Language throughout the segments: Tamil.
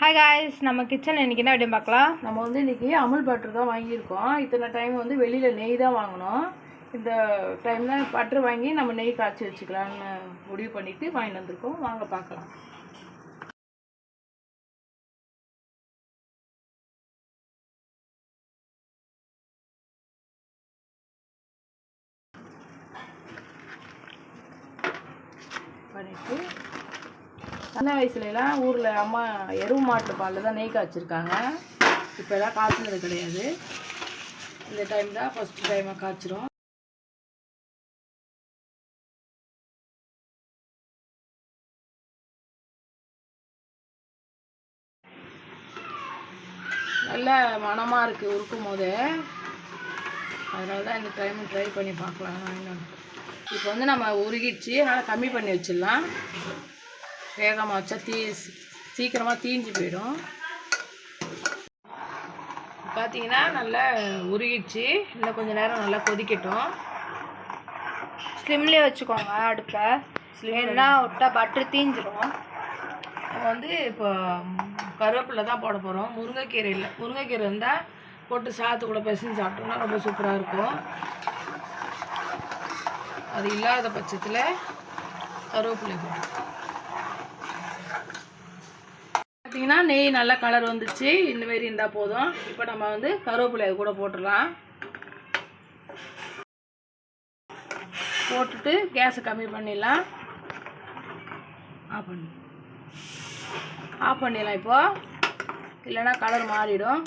ஹாய் காய்ஸ் நம்ம கிச்சன் இன்றைக்கி என்ன அப்படின்னு பார்க்கலாம்? நம்ம வந்து இன்றைக்கி அமுல் பட்டர் தான் வாங்கியிருக்கோம். இத்தனை டைம் வந்து வெளியில் நெய் தான் வாங்கினோம் இந்த டைம் தான் பட்டர் வாங்கி நம்ம நெய் காய்ச்சி வச்சுக்கலாம்னு முடிவு பண்ணிவிட்டு வாங்கிட்டு வந்திருக்கோம். வாங்க பார்க்கலாம். பண்ணிவிட்டு சின்ன வயசுலலாம் ஊரில் அம்மா எருவு மாட்டு பாலில் தான் நெய் காய்ச்சிருக்காங்க. இப்போ எல்லாம் காய்ச்சினது கிடையாது. இந்த டைம் தான் ஃபஸ்ட்டு டைமாக காய்ச்சிரும் நல்ல மனமாக இருக்குது உருக்கும் போது. அதனால தான் இந்த டைம் ட்ரை பண்ணி பார்க்கலாம். இப்போ வந்து நம்ம உருகிடுச்சு. அதனால் கம்மி பண்ணி வச்சிடலாம். வேகமாக வச்சா தீ சீக்கிரமாக தீஞ்சு போயிடும். பார்த்தீங்கன்னா நல்லா உருகிடுச்சு. இன்னும் கொஞ்சம் நேரம் நல்லா கொதிக்கட்டும். ஸ்லிம்லேயே வச்சுக்கோங்க அடுப்பை. ஏன்னா விட்டா பட்டர் தீஞ்சிரும். நம்ம வந்து இப்போ கருவேப்பிலை தான் போட போகிறோம் முருங்கைக்கீரை இல்லை முருங்கைக்கீரை இருந்தால் போட்டு சாத்து கூட பிசைஞ்சு சாப்பிட்டோம்னா ரொம்ப சூப்பராக இருக்கும். அது இல்லாத பட்சத்தில் கருவேப்பிலை போடும் பார்த்தீங்கன்னா நெய் நல்லா கலர் வந்துச்சு. இந்த மாரி இருந்தால் போதும். இப்போ நம்ம வந்து கருவேப்பிலையை கூட போட்டுடலாம். போட்டுட்டு கேஸை கம்மி பண்ணிடலாம். ஆஃப் பண்ணு. ஆஃப் பண்ணிடலாம் இப்போது இல்லைன்னா கலர் மாறிடும்.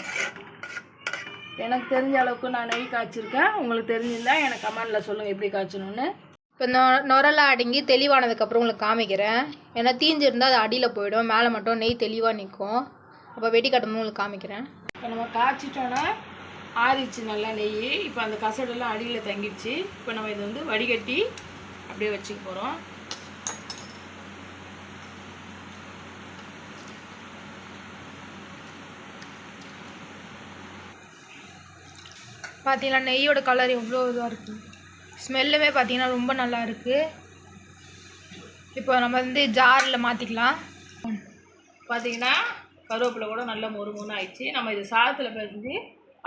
எனக்கு தெரிஞ்ச அளவுக்கு நான் நெய் காய்ச்சிருக்கேன். உங்களுக்கு தெரிஞ்சிருந்தால் எனக்கு கமெண்டில் சொல்லுங்கள் எப்படி காய்ச்சணும்னு. இப்போ நொ நுரெல்லாம் அடங்கி தெளிவானதுக்கப்புறம் உங்களுக்கு காமிக்கிறேன். ஏன்னா தீஞ்சிருந்தா அது அடியில் போயிடும். மேலே மட்டும் நெய் தெளிவாக நிற்கும் அப்போ வெடி கட்டும்போது உங்களுக்கு காமிக்கிறேன். இப்போ நம்ம காய்ச்சிட்டோன்னா ஆறிச்சு நல்லா நெய். இப்போ அந்த கசடெல்லாம் அடியில் தங்கிடுச்சு. இப்போ நம்ம இதை வந்து வடிகட்டி அப்படியே வச்சுக்க போகிறோம் பார்த்தீங்கன்னா நெய்யோட கலர் எவ்வளோ இதாக இருக்குது ஸ்மெல்லுமே பார்த்தீங்கன்னா ரொம்ப நல்லா இருக்குது இப்போ நம்ம வந்து ஜாரில் மாற்றிக்கலாம் பார்த்தீங்கன்னா கருவேப்பிலை கூட நல்ல மொறு மொறு ஆயிடுச்சு. நம்ம இது சாதத்தில் பிசைஞ்சு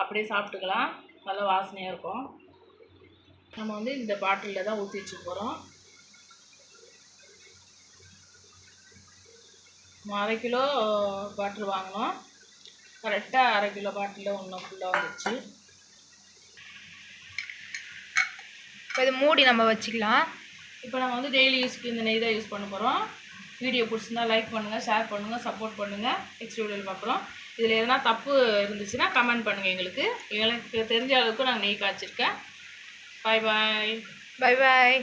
அப்படியே சாப்பிட்டுக்கலாம். நல்லா வாசனையாக இருக்கும். நம்ம வந்து இந்த பாட்டிலில் தான் ஊற்றி வச்சு போகிறோம் அரை கிலோ பாட்டில் வாங்கினோம். கரெக்டாக அரை கிலோ பாட்டிலில் ஒன்று ஃபுல்லாக வந்துச்சு இப்போ இது மூடி நம்ம வச்சுக்கலாம். இப்போ நம்ம வந்து டெய்லி யூஸ்க்கு இந்த நெய் தான் யூஸ் பண்ண போகிறோம் வீடியோ பிடிச்சிருந்தா லைக் பண்ணுங்கள் ஷேர் பண்ணுங்கள் சப்போர்ட் பண்ணுங்கள் நெக்ஸ்ட் வீடியோவில் பார்க்குறோம் இதில் எதனா தப்பு இருந்துச்சுன்னா கமெண்ட் பண்ணுங்கள் எங்களுக்கு. எங்களுக்கு தெரிஞ்ச அளவுக்கு நாங்கள் நெய் காய்ச்சிருக்கேன். பாய் பாய் பை பாய்